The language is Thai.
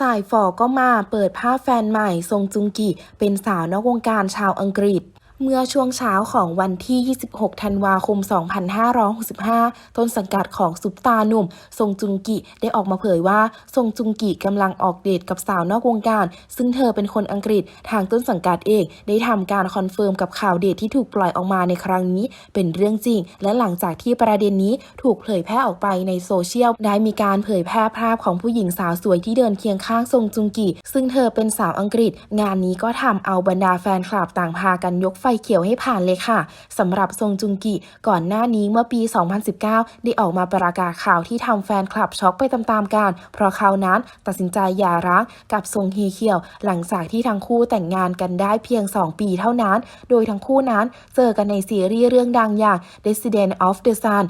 สายฝอก็มาเปิดภาพแฟนใหม่ทรงจุงกิ เป็นสาวนอกวงการชาวอังกฤษ เมื่อช่วงเช้าของวันที่ 26 ธันวาคม 2565 ต้นสังกัดของซุปตาหนุ่ม ทรงจุงกิได้ออกมาเผยว่า ทรงจุงกิกำลังออกเดทกับสาวนอกวงการ ซึ่งเธอเป็นคนอังกฤษ ทางต้นสังกัดเองได้ทำการคอนเฟิร์มกับข่าวเดทที่ถูกปล่อยออกมาในครั้งนี้ เป็นเรื่องจริง และหลังจากที่ประเด็นนี้ถูกเผยแพร่ออกไปในโซเชียล ได้มีการเผยแพร่ภาพของผู้หญิงสาวสวยที่เดินเคียงข้างทรงจุงกิ ซึ่งเธอเป็นสาวอังกฤษ งานนี้ก็ทำเอาบรรดาแฟนคลับต่างพากันยกฟเขียวให้ผ่านเลยค่ะสำหรับทรงจุงกิก่อนหน้านี้เมื่อปี 2019 ได้ออกมาประกาศข่าวที่ทำแฟนคลับช็อกไปตามๆกัน เพราะเขานั้นตัดสินใจหย่าร้างกับทรงเฮเคียว หลังจากที่ทั้งคู่แต่งงานกันได้เพียง 2 ปีเท่านั้น โดยทั้งคู่นั้นเจอกันในซีรีส์เรื่องดังอย่าง Resident of the Sun